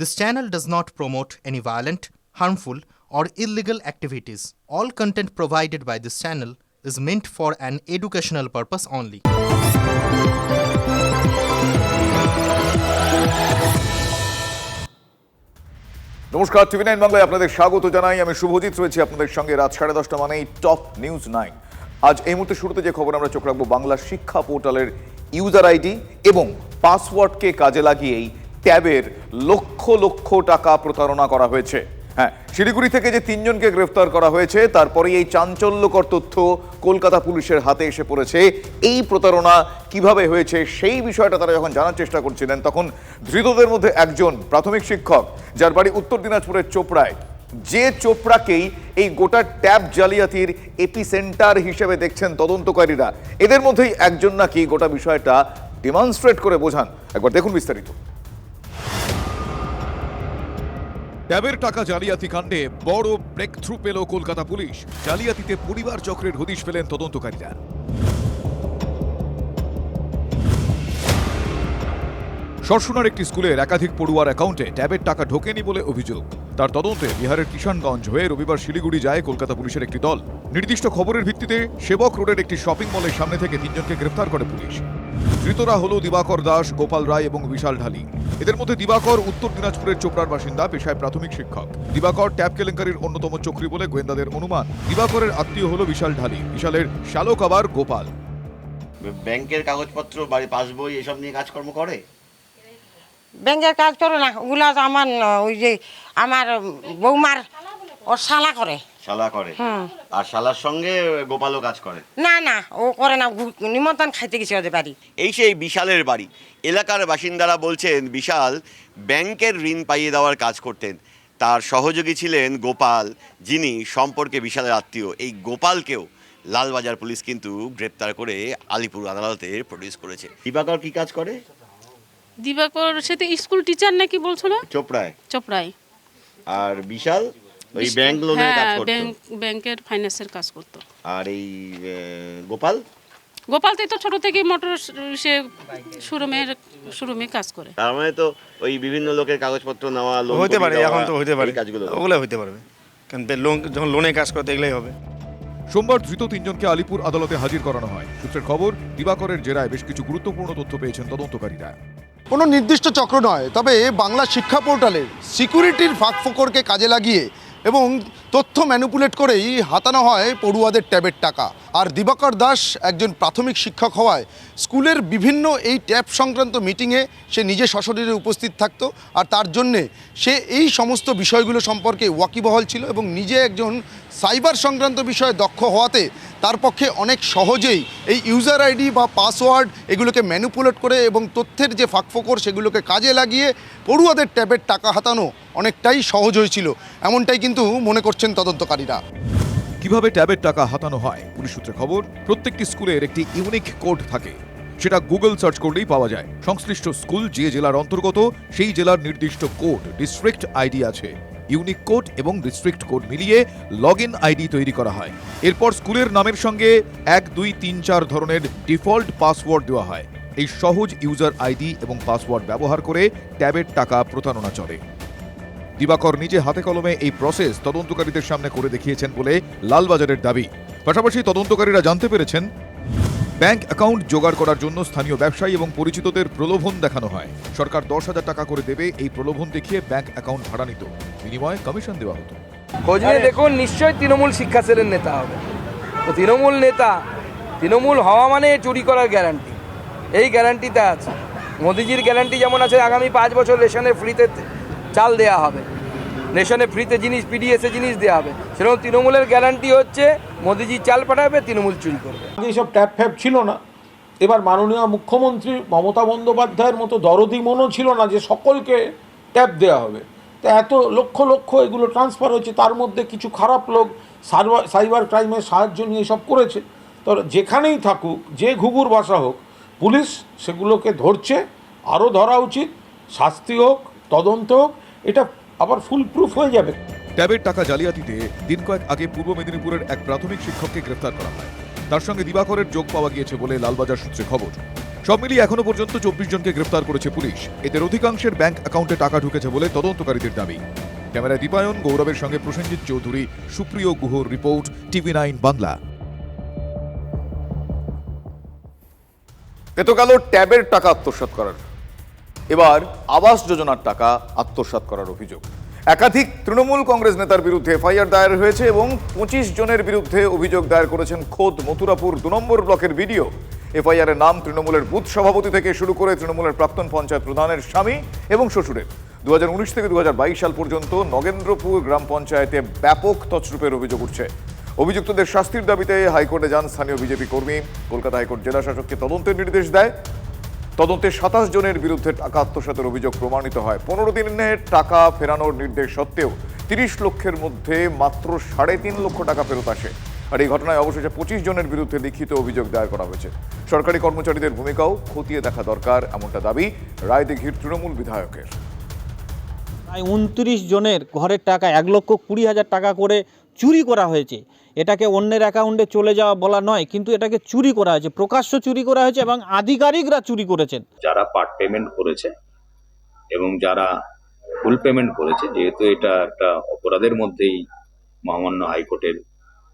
This channel does not promote any violent, harmful, or illegal activities. All content provided by this channel is meant for an educational purpose only. নমস্কার TV nine বাংলায় আপনাদের স্বাগত জানাই আমি শুভজিৎ রয়েছি আপনাদের সঙ্গে রাত সাড়ে দশটা মানেই টপ নিউজ নাইন আজ এই মুহূর্তে শুরুতে যে খবর আমরা চোখ রাখব বাংলা শিক্ষা পোর্টালের ইউজার আইডি এবং পাসওয়ার্ডকে কাজে লাগিয়েই ট্যাবের লক্ষ লক্ষ টাকা প্রতারণা করা হয়েছে। হ্যাঁ শিলিগুড়ি থেকে যে তিনজনকে গ্রেফতার করা হয়েছে তারপরে এই চাঞ্চল্যকর তথ্য কলকাতা পুলিশের হাতে এসে পড়েছে। এই প্রতারণা কীভাবে হয়েছে, সেই বিষয়টা তারা যখন জানার চেষ্টা করছিলেন, তখন ধৃতদের মধ্যে একজন প্রাথমিক শিক্ষক, যার বাড়ি উত্তর দিনাজপুরের চোপড়ায়। যে চোপড়াকেই এই গোটা ট্যাব জালিয়াতির এপি সেন্টার হিসেবে দেখছেন তদন্তকারীরা। এদের মধ্যেই একজন নাকি গোটা বিষয়টা ডেমনস্ট্রেট করে বোঝান। একবার দেখুন বিস্তারিত। ট্যাবের টাকা জালিয়াতি কাণ্ডে বড় ব্রেক থ্রু পেল কলকাতা পুলিশ। জালিয়াতিতে পরিবার চক্রের হদিশ পেলেন তদন্তকারীরা। সরসুনার একটি স্কুলের একাধিক পড়ুয়ার অ্যাকাউন্টে ট্যাবের টাকা ঢোকেনি বলে অভিযোগ। তার তদন্তে বিহারের কিষানগঞ্জ হয়ে রবিবার শিলিগুড়ি যায় কলকাতা পুলিশের একটি দল। নির্দিষ্ট খবরের ভিত্তিতে সেবক রোডের একটি শপিং মলের সামনে থেকে তিনজনকে গ্রেফতার করে পুলিশ। ধৃতরা হল দিবাকর দাস, গোপাল রায় এবং বিশাল ঢালি। এদের মধ্যে দিবাকর, উত্তর দিনাজপুরের চোপড়ার বাসিন্দা, পেশায় প্রাথমিক শিক্ষক। দিবাকর ট্যাব কেলেঙ্কারির অন্যতম চক্রী বলে গোয়েন্দাদের অনুমান। দিবাকরের আত্মীয় হল বিশাল ঢালি। বিশালের শ্যালক আবার গোপাল। ব্যাংকের কাগজপত্র বাড়ি পাসবই, এসব নিয়ে কাজকর্ম করে? ব্যাংকের কাজ করে না ওগুলা আমার ওই যে আমার বৌমার ওর শালা করে। শালা করে? আর শালার সঙ্গে গোপালও কাজ করে? না না ও করে না নিমন্ত্রণ খাইতে গেছে ওদের বাড়ি। এই সেই বিশালের বাড়ি। এলাকার বাসিন্দারা বলছেন বিশাল ব্যাংকের ঋণ পাইয়ে দেওয়ার কাজ করতেন। তার সহযোগী ছিলেন গোপাল যিনি সম্পর্কে বিশালের আত্মীয়। এই গোপালকেও লালবাজার পুলিশ কিন্তু গ্রেপ্তার করে আলিপুর আদালতে প্রডিউস করেছে। দিবাকর কি কাজ করে? দিবাকর সে তো স্কুল টিচার নাকি বলছিল? চোপড়ায়। চোপড়ায়। আর বিশাল? ওই ব্যাংক লোনের কাজ হ্যাঁ করতো। ব্যাংক ব্যাংকের ফাইন্যান্সের কাজ করতো। আর এই গোপাল? গোপাল তো ছোট থেকে মোটর সে শোরুমের শোরুমে কাজ করে। তার মানে তো ওই বিভিন্ন লোকের কাগজপত্র নেওয়া লোন করিয়ে পারে এখন তো হইতে পারে। কাজগুলো। ওগুলো হইতে পারবে। কারণ বে- লোন যখন লোনে কাজ করতে এগুলোই হবে। সোমবার ধৃত তিনজনকে আলিপুর আদালতে হাজির করানো হয়। সূত্রের খবর দিবাকরের জেরায় বেশ কিছু গুরুত্বপূর্ণ তথ্য পেয়েছেন তদন্তকারীরা। কোনো নির্দিষ্ট চক্র নয়, তবে বাংলা শিক্ষা পোর্টালের সিকিউরিটির ফাঁকফোকরকে কাজে লাগিয়ে এবং তথ্য ম্যানুপুলেট করেই হাতানো হয় পড়ুয়াদের ট্যাবের টাকা। আর দিবাকর দাস একজন প্রাথমিক শিক্ষক হওয়ায় স্কুলের বিভিন্ন এই ট্যাব সংক্রান্ত মিটিংয়ে সে নিজে সশরীরে উপস্থিত থাকত আর তার জন্যে সে এই সমস্ত বিষয়গুলো সম্পর্কে ওয়াকিবহল ছিল এবং নিজে একজন সাইবার সংক্রান্ত বিষয়ে দক্ষ হওয়াতে তার পক্ষে অনেক সহজেই এই ইউজার আইডি বা পাসওয়ার্ড এগুলোকে ম্যানুপুলেট করে এবং তথ্যের যে ফাঁকফোকর সেগুলোকে কাজে লাগিয়ে পড়ুয়াদের ট্যাবের টাকা হাতানো অনেকটাই সহজ হয়েছিল। এমনটাই কিন্তু মনে করছেন তদন্তকারীরা। কীভাবে ট্যাবের টাকা হাতানো হয়? পুলিশ সূত্রে খবর, প্রত্যেকটি স্কুলের একটি ইউনিক কোড থাকে। সেটা গুগল সার্চ করলেই পাওয়া যায়। সংশ্লিষ্ট স্কুল যে জেলার অন্তর্গত, সেই জেলার নির্দিষ্ট কোড ডিস্ট্রিক্ট আইডি আছে। ইউনিক কোড এবং ডিস্ট্রিক্ট কোড মিলিয়ে লগ ইন আইডি তৈরি করা হয়। এরপর স্কুলের নামের সঙ্গে এক, দুই, তিন, চার ধরনের ডিফল্ট পাসওয়ার্ড দেওয়া হয়। এই সহজ ইউজার আইডি এবং পাসওয়ার্ড ব্যবহার করে ট্যাবের টাকা প্রতারণা চলে। দিবাকর নিজে হাতে কলমে এই প্রসেস তদন্তকারীদের সামনে করে দেখিয়েছেন বলে লালবাজারের দাবি। পাশাপাশি তদন্তকারীরা জানতে পেরেছেন ব্যাংক অ্যাকাউন্ট জোগাড় করার জন্য স্থানীয় ব্যবসায়ী এবং পরিচিতদের প্রলোভন দেখানো হয়। সরকার দশ হাজার টাকা করে দেবে এই প্রলোভন দেখিয়ে ব্যাংক অ্যাকাউন্ট ভাড়া নিত। বিনিময়ে কমিশন দেওয়া হতো। খোঁজ নিয়ে দেখুন নিশ্চয়ই তৃণমূল শিক্ষা সেলের নেতা হবে। তো তৃণমূল নেতা তৃণমূল হওয়া মানে চুরি করার গ্যারান্টি। এই গ্যারান্টিতে আছে। মোদিজির গ্যারান্টি যেমন আছে আগামী পাঁচ বছর রেশনে ফ্রিতে চাল দেওয়া হবে। রেশনে ফ্রিতে জিনিস পিডিএসে জিনিস দেওয়া হবে। সেরকম তৃণমূলের গ্যারান্টি হচ্ছে, মোদিজি চাল পাঠাবে, তৃণমূল চুরি করবে। এইসব ট্যাপ ফ্যাপ ছিল না। এবার মাননীয় মুখ্যমন্ত্রী মমতা বন্দ্যোপাধ্যায়ের মতো দরদি মনও ছিল না যে সকলকে ট্যাপ দেওয়া হবে। তা এত লক্ষ লক্ষ এগুলো ট্রান্সফার হয়েছে, তার মধ্যে কিছু খারাপ লোক সাইবার ক্রাইমের সাহায্য নিয়ে সব করেছে। তো যেখানেই থাকুক, যে ঘুঘুর বাসা হোক, পুলিশ সেগুলোকে ধরছে, আরও ধরা উচিত, শাস্তি হোক, তদন্ত হোক। এটা আবার ফুল প্রুফ হয়ে যাবে। ট্যাবের টাকা জালিয়াতিতে দিন কয়েক আগে পূর্ব মেদিনীপুরের এক প্রাথমিক শিক্ষককে গ্রেফতার করা হয়। তার সঙ্গে দিবাকরের যোগ পাওয়া গিয়েছে বলে লালবাজার সূত্রে খবর। সব মিলিয়ে এখনও পর্যন্ত চব্বিশ জনকে গ্রেফতার করেছে পুলিশ। এদের অধিকাংশের ব্যাংক অ্যাকাউন্টে টাকা ঢুকেছে বলে তদন্তকারীদের দাবি। ক্যামেরায় দীপায়ন গৌরবের সঙ্গে প্রসেনজিৎ চৌধুরী সুপ্রিয় গুহর রিপোর্ট টিভি নাইন বাংলা। এত গেল ট্যাবের টাকা আত্মসাৎ করার। এবার আবাস যোজনার টাকা আত্মসাৎ করার অভিযোগ। একাধিক তৃণমূল কংগ্রেস নেতার বিরুদ্ধে এফআইআর দায়ের হয়েছে এবং পঁচিশ জনের বিরুদ্ধে অভিযোগ দায়ের করেছেন খোদ মথুরাপুর দু নম্বর ব্লকের ভিডিও এফআইআর এর নাম তৃণমূলের বুথ সভাপতি থেকে শুরু করে তৃণমূলের প্রাক্তন পঞ্চায়েত প্রধানের স্বামী এবং শ্বশুরের। দু হাজার উনিশ থেকে দু হাজার বাইশ সাল পর্যন্ত নগেন্দ্রপুর গ্রাম পঞ্চায়েতে ব্যাপক তছরূপের অভিযোগ উঠছে। অভিযুক্তদের শাস্তির দাবিতে হাইকোর্টে যান স্থানীয় বিজেপি কর্মী। কলকাতা হাইকোর্ট জেলা শাসককে তদন্তের নির্দেশ দেয়। তদন্তে সাতাশ জনের বিরুদ্ধে টাকা আত্মসাতের অভিযোগ প্রমাণিত হয়। পনেরো দিনের টাকা ফেরানোর নির্দেশ সত্ত্বেও তিরিশ লক্ষের মধ্যে মাত্র সাড়ে তিন লক্ষ টাকা ফেরত আসে। আর এই ঘটনায় অবশেষে পঁচিশ জনের বিরুদ্ধে লিখিত অভিযোগ দায়ের করা হয়েছে। সরকারি কর্মচারীদের ভূমিকাও খতিয়ে দেখা দরকার, এমনটা দাবি রায়দিঘির তৃণমূল বিধায়কের। প্রায় উনত্রিশ জনের ঘরের টাকা, এক লক্ষ কুড়ি হাজার টাকা করে চুরি করা হয়েছে। এটাকে অন্যের অ্যাকাউন্টে চলে যাওয়া বলা নয়, কিন্তু এটাকে চুরি করা হয়েছে, প্রকাশ্য চুরি করা হয়েছে এবং আধিকারিকরা চুরি করেছেন। যারা পার্ট পেমেন্ট করেছে এবং যারা ফুল পেমেন্ট করেছে, যেহেতু এটা একটা অপরাধের মধ্যেই মহামান্য হাইকোর্টের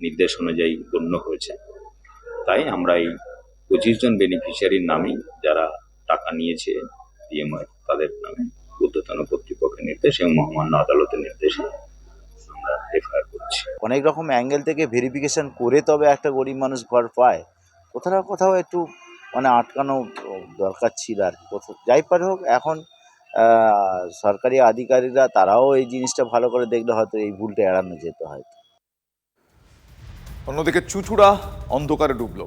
নির্দেশ অনুযায়ী গণ্য হয়েছে, তাই আমরা এই পঁচিশ জন বেনিফিশিয়ারির নামেই যারা টাকা নিয়েছে ইএমআই তাদের নামে ঊর্ধ্বতন কর্তৃপক্ষের নির্দেশ এবং মহামান্য আদালতের নির্দেশে আমরা এফআইআর করছি। অনেক রকম অ্যাঙ্গেল থেকে ভেরিফিকেশন করে তবে একটা গরিব মানুষ ঘর পায়। কোথাও না কোথাও একটু মানে আটকানো দরকার ছিল আর কি। কোথাও যাই পারে হোক এখন সরকারি আধিকারিকরা তারাও এই জিনিসটা ভালো করে দেখলে হয়তো এই ভুলটা এড়ানো যেত হয়তো। অন্যদিকে চুচুড়া অন্ধকারে ডুবল।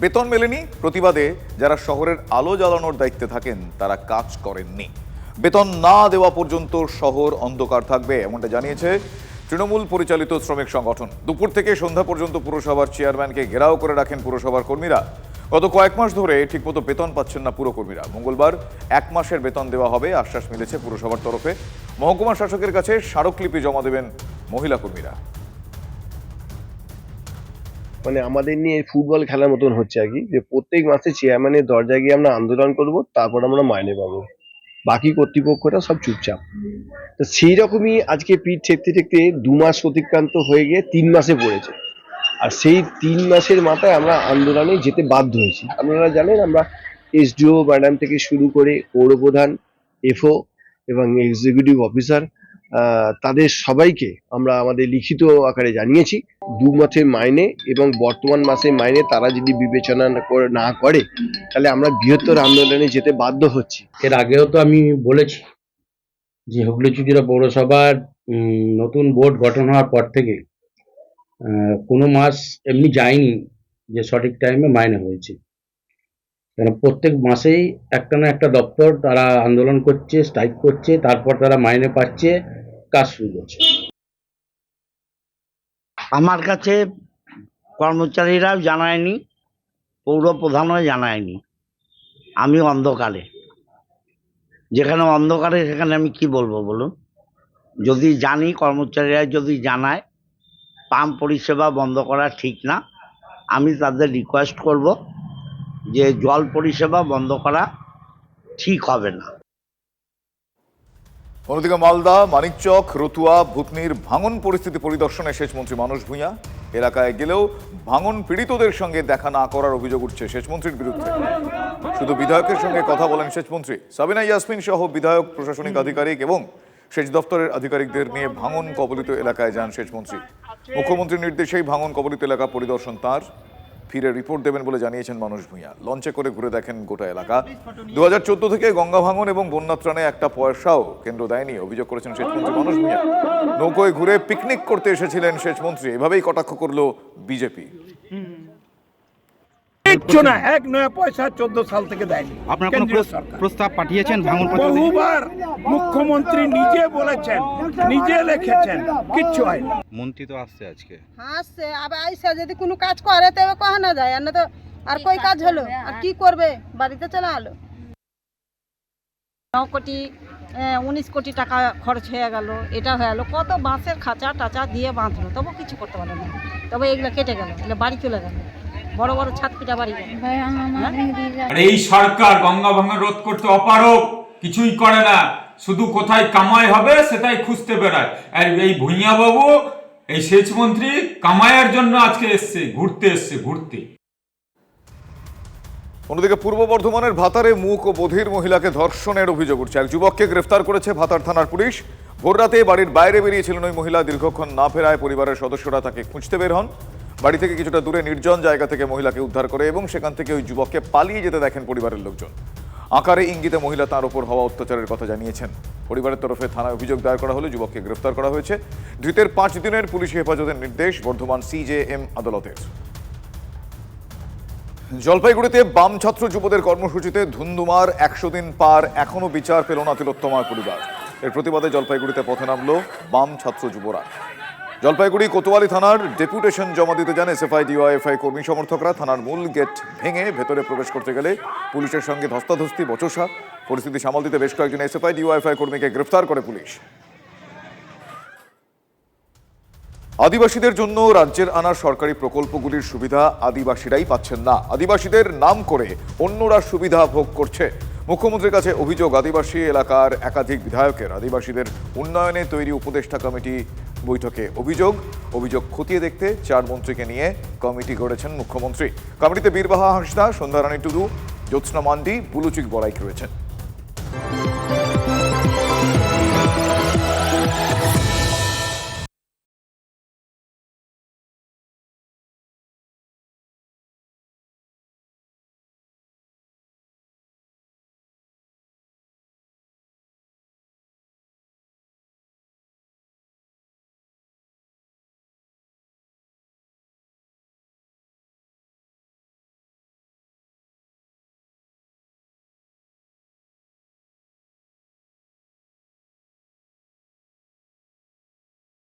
বেতন মেলেনি প্রতিবাদে যারা শহরের আলো জ্বালানোর দায়িত্বে থাকেন তারা কাজ করেননি। বেতন না দেওয়া পর্যন্ত শহর অন্ধকার থাকবে, এমনটা জানিয়েছে তৃণমূল পরিচালিত শ্রমিক সংগঠন। দুপুর থেকে সন্ধ্যা পর্যন্ত পুরসভার চেয়ারম্যানকে ঘেরাও করে রাখেন পুরসভার কর্মীরা। গত কয়েক মাস ধরে ঠিকমতো বেতন পাচ্ছেন না পুরকর্মীরা। মঙ্গলবার এক মাসের বেতন দেওয়া হবে, আশ্বাস মিলেছে পুরসভার তরফে। মহকুমা শাসকের কাছে স্মারকলিপি জমা দেবেন মহিলা কর্মীরা। মানে আমাদের নিয়ে ফুটবল খেলার মতন হচ্ছে আর কি, যে প্রত্যেক মাসে চেয়ারম্যানের দরজায় গিয়ে আমরা আন্দোলন করব, তারপর আমরা মাইনে পাবো। বাকি কর্তৃপক্ষরা সব চুপচাপ। তো সেই রকমই আজকে পিঠ ঠেকতে ঠেকতে দু মাস অতিক্রান্ত হয়ে গিয়ে তিন মাসে পড়েছে। আর সেই তিন মাসের মাথায় আমরা আন্দোলনে যেতে বাধ্য হয়েছি। আপনারা জানেন আমরা এসডিও ম্যাডাম থেকে শুরু করে পৌরপ্রধান, এফও এবং এক্সিকিউটিভ অফিসার তাদের সবাইকে আমরা আমাদের লিখিত আকারে জানিয়েছি। দু মাসের মাইনে এবং বর্তমান মাসের মাইনে তারা যদি বিবেচনা না করে তাহলে আমরা বৃহত্তর আন্দোলনে যেতে বাধ্য হচ্ছি। এর আগেও তো আমি বলেছি যে হুগলি চুচুড়া পৌরসভার নতুন বোর্ড গঠন হওয়ার পর থেকে কোনো মাস এমনি যায়নি যে সঠিক টাইমে মাইনে হয়েছে। কেন প্রত্যেক মাসেই একটা না একটা দপ্তর তারা আন্দোলন করছে স্ট্রাইক করছে, তারপর তারা মাইনে পাচ্ছে কাজ শুরু করছে। আমার কাছে কর্মচারীরাও জানায়নি, পৌর প্রধানও জানায়নি। আমি অন্ধকারে। যেখানে অন্ধকারে সেখানে আমি কি বলব বলুন? যদি জানি, কর্মচারীরা যদি জানায় পাম্প পরিষেবা বন্ধ করা ঠিক না, আমি তাদের রিকোয়েস্ট করব যে জল পরিষেবা বন্ধ করা ঠিক হবে না। অন্যদিকে মালদা, মানিকচক, রতুয়া, ভুতনির ভাঙন পরিস্থিতি পরিদর্শনে সেচমন্ত্রী মানুষ ভূঁইয়া। এলাকায় গেলেও ভাঙন পীড়িতদের সঙ্গে দেখা না করার অভিযোগ উঠছে সেচমন্ত্রীর বিরুদ্ধে। শুধু বিধায়কের সঙ্গে কথা বলেন সেচমন্ত্রী সাবিনা ইয়াসমিন সহ বিধায়ক, প্রশাসনিক আধিকারিক এবং সেচ দপ্তরের আধিকারিকদের নিয়ে ভাঙন কবলিত এলাকায় যান সেচমন্ত্রী মুখ্যমন্ত্রীর নির্দেশেই ভাঙন কবলিত এলাকা পরিদর্শন তার। ফিরে রিপোর্ট দেবেন বলে জানিয়েছেন মানুষ ভূঁইয়া। লঞ্চে করে ঘুরে দেখেন গোটা এলাকা। দু হাজার চোদ্দ থেকে গঙ্গা ভাঙন এবং বন্যা ত্রাণে একটা পয়সাও কেন্দ্র দেয়নি, অভিযোগ করেছেন সেচমন্ত্রী মানুষ ভূঁইয়া। নৌকোয় ঘুরে পিকনিক করতে এসেছিলেন সেচমন্ত্রী। এভাবেই কটাক্ষ করল বিজেপি। কিচ্ছু না এক নয়া পয়সা চোদ্দ সাল থেকে দেয়নি। আপনার কোনো কেন্দ্রীয় সরকার। প্রস্তাব পাঠিয়েছেন ভাঙন বহুবার মুখ্যমন্ত্রী নিজে বলেছেন নিজে লিখেছেন কিচ্ছু হয়নি। মন্ত্রী তো আসছে আজকে। আসছে আবার আইসা যদি কোনো কাজ করে তবে কহ না যায়? আর না তো আর কই কাজ হলো? আর কি করবে? বাড়িতে চলে আলো। ন কোটি উনিশ কোটি টাকা খরচ হয়ে গেল এটা হয়ে গেল। কত বাঁশের খাঁচা টাচা দিয়ে বাঁধলো? তবু কিছু করতে পারল না। তবে এগুলো কেটে গেল এগুলো বাড়ি চলে গেল। বড় বড় ছাদ পিটা বাড়ি আর এই সরকার গঙ্গা রোধ করতে অপারক কিছুই করে না। শুধু কোথায় কামাই হবে সেটাই খুঁজতে বেড়ায়। আর এই ভূঁইয়া বাবু এই সেচ মন্ত্রী কামাইয়ের জন্য আজকে এসছে ঘুরতে এসছে ঘুরতে। অন্যদিকে পূর্ব বর্ধমানের ভাতারে মুখ ও বধির মহিলাকে ধর্ষণের অভিযোগ উঠছে। এক যুবককে গ্রেফতার করেছে ভাতার থানার পুলিশ। ভোররাতে বাড়ির বাইরে বেরিয়েছিলেন ওই মহিলা দীর্ঘক্ষণ না ফেরায় পরিবারের সদস্যরা তাকে খুঁজতে বের হন। বাড়ি থেকে কিছুটা দূরে নির্জন জায়গা থেকে মহিলাকে উদ্ধার করে এবং সেখান থেকে ওই যুবককে পালিয়ে যেতে দেখেন পরিবারের লোকজন। আকারে ইঙ্গিতে মহিলা তার উপর হওয়া অত্যাচারের কথা জানিয়েছেন। পরিবারের তরফে থানায় অভিযোগ দায়ের করা হলে যুবককে গ্রেফতার করা হয়েছে। ধৃতের পাঁচ দিনের পুলিশি হেফাজতের নির্দেশ, বর্ধমান সিজেএম আদালতের। জলপাইগুড়িতে বাম ছাত্র যুবদের কর্মসূচিতে ধুন্ধুমার একশো দিন পার, এখনও বিচার পেল না তিলোত্তমার পরিবার। এর প্রতিবাদে জলপাইগুড়িতে পথে নামলো বাম ছাত্র যুবরা। জলপাইগুড়ি কোতোয়ালি থানার ডেপুটেশন জমা দিতে যান এসএফআই, ডিওয়াইএফআই কর্মী সমর্থকরা। থানার মূল গেট ভেঙে ভেতরে প্রবেশ করতে গেলে পুলিশের সঙ্গে ধস্তাধস্তি, বচসা। পরিস্থিতি সামাল দিতে বেশ কয়েকজন এসএফআই, ডিওয়াইএফআই কর্মীকে গ্রেফতার করে পুলিশ। আদিবাসীদের জন্য রাজ্যের আনা সরকারি প্রকল্পগুলির সুবিধা আদিবাসীরাই পাচ্ছেন না। আদিবাসীদের নাম করে অন্যরা সুবিধা ভোগ করছে। মুখ্যমন্ত্রীর কাছে অভিযোগ, আদিবাসী এলাকার একাধিক বিধায়কের, আদিবাসীদের উন্নয়নে তৈরি উপদেষ্টা কমিটি বৈঠকে অভিযোগ অভিযোগ খতিয়ে দেখতে চার মন্ত্রীকে নিয়ে কমিটি গড়েছেন মুখ্যমন্ত্রী। কমিটিতে বীরবাহা হাঁসদা সন্ধ্যারানী টুডু, জ্যোৎস্না মান্ডি, বুলুচিক বড়াইক রয়েছেন